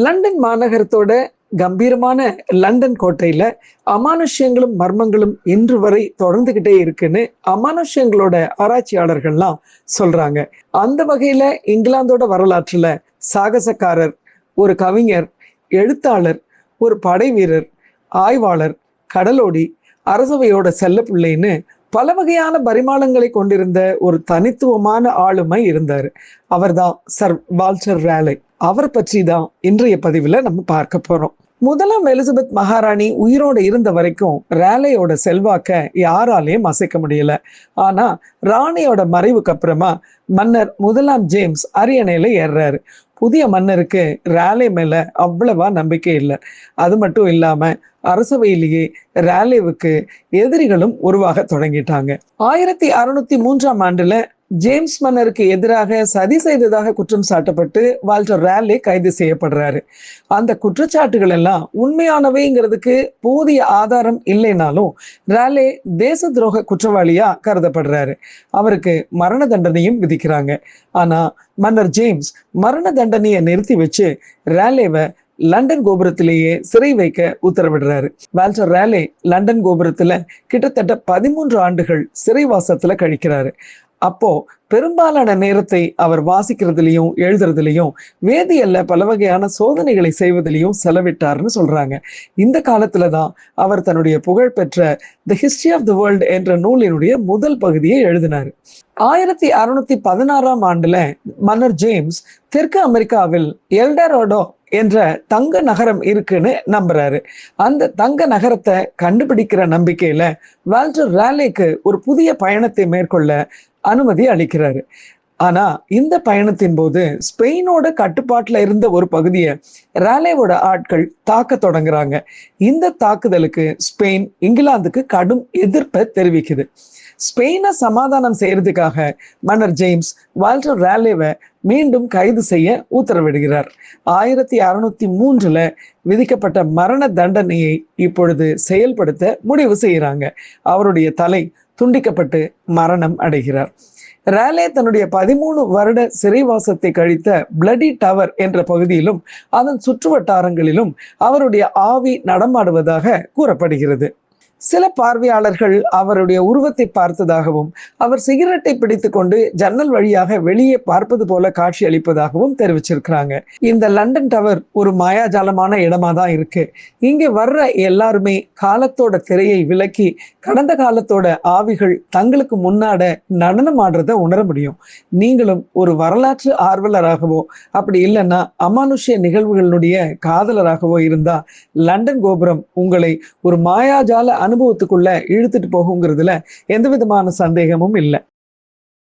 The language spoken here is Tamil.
லண்டன் மாநகரத்தோட கம்பீரமான லண்டன் கோட்டையில அமானுஷ்யங்களும் மர்மங்களும் இன்று வரை தொடர்ந்துகிட்டே இருக்குன்னு அமானுஷ்யங்களோட ஆராய்ச்சியாளர்கள்லாம் சொல்றாங்க. அந்த வகையில இங்கிலாந்தோட வரலாற்றுல சாகசக்காரர் ஒரு கவிஞர் எழுத்தாளர் ஒரு படை வீரர் ஆய்வாளர் கடலோடி அரசவையோட செல்லப்பிள்ளைன்னு பல வகையான பரிமாணங்களை கொண்டிருந்த ஒரு தனித்துவமான ஆளுமை இருந்தார். அவர்தான் சர் வால்டர் ரேலை. அவர் பற்றி தான் இன்றைய பதிவில் நம்ம பார்க்க போகிறோம் முதலாம் எலிசபெத் மகாராணி உயிரோடு இருந்த வரைக்கும் ரேலையோட செல்வாக்க யாராலையும் அசைக்க முடியல. ஆனா ராணியோட மறைவுக்கு அப்புறமா மன்னர் முதலாம் ஜேம்ஸ் அரியணையில ஏறுறாரு. புதிய மன்னருக்கு ரேலே மேல அவ்வளவா நம்பிக்கை இல்லை. அது மட்டும் இல்லாம அரசவையிலேயே ரேலேவுக்கு எதிரிகளும் உருவாக தொடங்கிட்டாங்க. ஆயிரத்தி அறுநூத்தி மூன்றாம் ஆண்டுல ஜேம்ஸ் மன்னருக்கு எதிராக சதி செய்ததாக குற்றம் சாட்டப்பட்டு வால்டர் ரேலே கைது செய்யப்படுறாரு. அந்த குற்றச்சாட்டுகள் எல்லாம் உண்மையானவைங்கிறதுக்கு போதிய ஆதாரம் இல்லைனாலும் ரேலே தேச துரோக குற்றவாளியா கருதப்படுறாரு. அவருக்கு மரண தண்டனையும் விதிக்கிறாங்க. ஆனா மன்னர் ஜேம்ஸ் மரண தண்டனையை நிறுத்தி வச்சு ரேலேவை லண்டன் கோபுரத்திலேயே சிறை வைக்க உத்தரவிடுறாரு. வால்டர் ரேலே லண்டன் கோபுரத்துல கிட்டத்தட்ட பதிமூன்று ஆண்டுகள் சிறைவாசத்துல கழிக்கிறாரு. அப்போ பெரும்பாலான நேரத்தை அவர் வாசிக்கிறதுலையும் எழுதுறதுலையும் வேதியல்ல பல வகையான சோதனைகளை செய்வதிலையும் செலவிட்டார்னு சொல்றாங்க. இந்த காலத்துல தான் அவர் தன்னுடைய புகழ்பெற்ற the history of the world என்ற நூலினுடைய முதல் பகுதியை எழுதினார். ஆயிரத்தி அறுநூத்தி பதினாறாம் ஆண்டுல மன்னர் ஜேம்ஸ் தெற்கு அமெரிக்காவில் எல்டரோடோ என்ற தங்க நகரம் இருக்குன்னு நம்புறாரு. அந்த தங்க நகரத்தை கண்டுபிடிக்கிற நம்பிக்கையில வால்டர் ரேலேக்கு ஒரு புதிய பயணத்தை மேற்கொள்ள அனுமதி அளிக்கிறாரு. ஆனா இந்த பயணத்தின் போது ஸ்பெயினோட கட்டுப்பாட்டுல இருந்த ஒரு பகுதியை ரேலேவோட ஆட்கள் தாக்க தொடங்குறாங்க. இந்த தாக்குதலுக்கு ஸ்பெயின் இங்கிலாந்துக்கு கடும் எதிர்ப்பை தெரிவிக்குது. ஸ்பெயினை சமாதானம் செய்யறதுக்காக மன்னர் ஜேம்ஸ் வால்டர் ரேலேவை மீண்டும் கைது செய்ய உத்தரவிடுகிறார். ஆயிரத்தி அறுநூத்தி மூன்றுல விதிக்கப்பட்ட மரண தண்டனையை இப்பொழுது செயல்படுத்த முடிவு செய்கிறாங்க. அவருடைய தலை துண்டிக்கப்பட்டு மரணம் அடைகிறார். ரேலே தன்னுடைய பதிமூணு வருட சிறைவாசத்தை கழித்த பிளடி டவர் என்ற பகுதியிலும் அதன் சுற்றுவட்டாரங்களிலும் அவருடைய ஆவி நடமாடுவதாக கூறப்படுகிறது. சில பார்வையாளர்கள் அவருடைய உருவத்தை பார்த்ததாகவும் அவர் சிகரெட்டை பிடித்துக்கொண்டு ஜன்னல் வழியாக வெளியே பார்ப்பது போல காட்சி அளிப்பதாகவும் தெரிவிச்சிருக்கிறாங்க. இந்த லண்டன் டவர் ஒரு மாயாஜாலமான இடமா தான் இருக்கு. இங்கே வர்ற எல்லாருமே காலத்தோட திரையை விலக்கி கடந்த காலத்தோட ஆவிகள் தங்களுக்கு முன்னாட நடனம் ஆடுறத உணர முடியும். நீங்களும் ஒரு வரலாற்று ஆர்வலராகவோ அப்படி இல்லைன்னா அமானுஷ்ய நிகழ்வுகளுடைய காதலராகவோ இருந்தா லண்டன் கோபுரம் உங்களை ஒரு மாயாஜால அனுபவத்துக்குள்ள இழுத்துட்டு போகுங்கிறதுல எந்த விதமான சந்தேகமும் இல்லை.